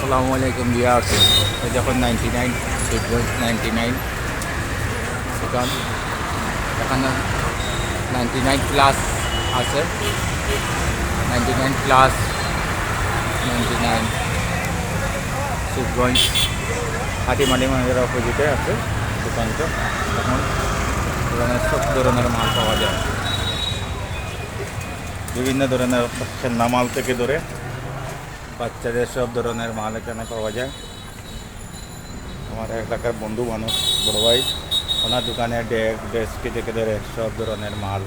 আসসালামু আলাইকুম বিয়ার্স এই যখন নাইনটি নাইন নাইনটি নাইন দোকান। এখানে নাইনটি নাইন প্লাস আছে। Ninety nine plus ninety nine Shibganj হাটিমাটি মানের অপোজিটে আছে দোকানটা। এখন এখানে সব ধরনের মাল পাওয়া যায়। বিভিন্ন ধরনের খেলনা থেকে ধরে বাচ্চাদের সব ধরনের মাল এখানে পাওয়া যায়। আমার এলাকার বন্ধু মানুষ বড় ভাই, ওনার দোকানে ডেক ডেস্কি থেকে ধরে সব ধরনের মাল।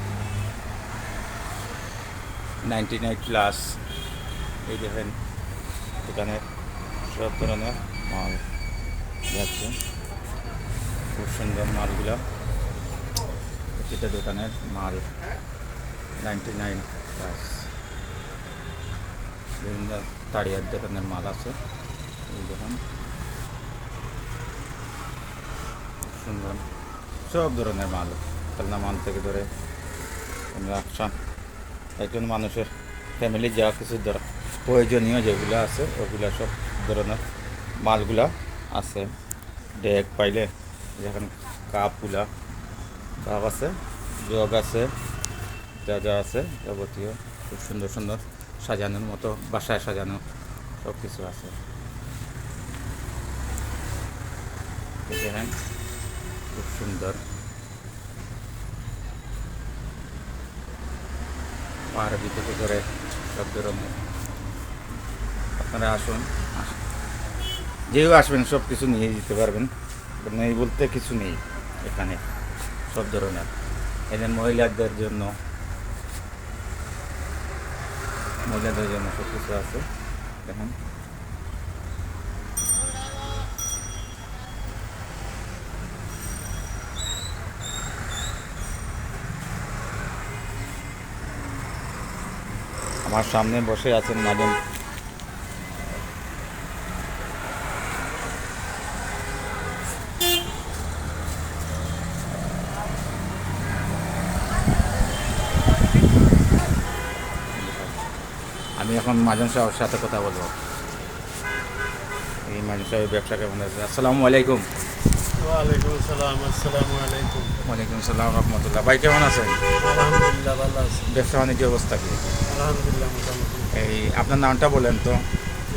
নাইনটি নাইন প্লাস এই দেখেন, দোকানে সব ধরনের মাল যাচ্ছে। খুব সুন্দর মালগুলো। প্রতিটা দোকানের মাল। নাইনটি নাইন প্লাস বিভিন্ন তাড়িয়ার দোকানের মাল আছে। এই দোকান সুন্দর। সব ধরনের মাল। খেলনা মাল থেকে ধরে আমরা একজন মানুষের ফ্যামিলি যা কিছু দর- প্রয়োজনীয় যেগুলো আছে, ওগুলো সব ধরনের মালগুলা আছে। ডেক পাইলে যেখানে কাপগুলা কাপ আছে, জগ আছে, যা যা আছে যাবতীয়। খুব সুন্দর সুন্দর সাজানোর মতো, বাসায় সাজানো সব কিছু আছে। দেখেন, খুব সুন্দর। পাহাড়ি থেকে করে সব ধরনের। আপনারা আসুন। আস- যেও আসবেন সব কিছু নিয়ে যেতে পারবেন। নেই বলতে কিছু নেই এখানে, সব ধরনের। এদের মহিলাদের জন্য মহিলাদের জন্য সব কিছু আছে। দেখেন। আমার সামনে বসে আছেন মাজন আমি এখন মাজন সাহেবের সাথে কথা বলব। এই মাজন সাহেব ব্যবসা কেমন আছে? আসসালামু আলাইকুম। ওয়ালাইকুম আসসালাম আসসালামু আলাইকুম। ওয়ালাইকুম সালাম রহমতুল্লাহ। ভাই কেমন আছেন? আলহামদুলিল্লাহ ভালো আছি। ব্যবসা বাণিজ্য অবস্থা কি? আলহামদুলিল্লাহ মোটামুটি। এই আপনার নামটা বলেন তো।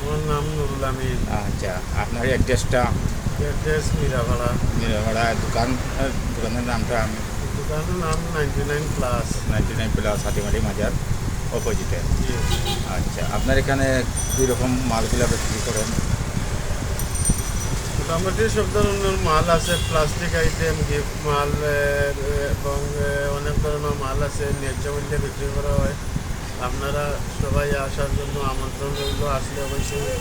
আমার নাম নুরুল আমিন। আচ্ছা আপনার অ্যাড্রেসটা? অ্যাড্রেস মিরাভাড়া নিরাভাড়া দোকান দোকানের নামটা আমি দোকানের নাম ninety nine plus. Ninety nine plus Hatimari মাজার। অপোজিটে। আচ্ছা আপনার এখানে কী রকম মালগুলো বিক্রি করেন? মোটামুটি সব ধরনের মাল আছে প্লাস্টিক আইটেম গিফট মাল এবং অনেক ধরনের মাল আছে, ন্যায্য মূল্যে বিক্রি করা হয়। আপনারা সবাই আসার জন্য আমন্ত্রণ রইল আসলে অবশ্যই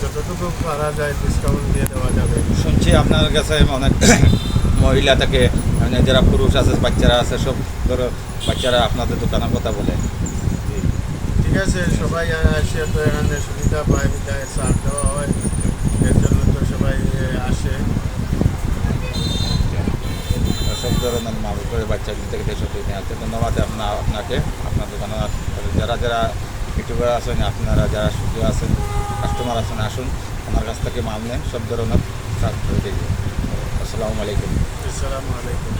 যতটুকু পারা যায় ডিসকাউন্ট দিয়ে দেওয়া যাবে। শুনছি আপনার কাছে অনেক মহিলা থাকে মানে যারা পুরুষ আছে বাচ্চারা আছে সব ধরো বাচ্চারা আপনাদের দোকানের কথা বলে। ঠিক আছে সবাই আসে তো এখানে সুবিধা পায় বিদায় ছাড় দেওয়া হয় এর জন্য তো সবাই আসে। সব ধরনের মাল করে বাচ্চাগুলো থেকে দেশ থেকে ধন্যবাদ আপনার আপনাকে আপনার দোকানে যারা যারা ইউটিউবার আছেন আপনারা যারা সুযোগ আছেন কাস্টমার আছেন আসুন আমার কাছ থেকে মাল নেন সব ধরনের কাজ করে দেখবেন আসসালামু আলাইকুম। আসসালামু আলাইকুম।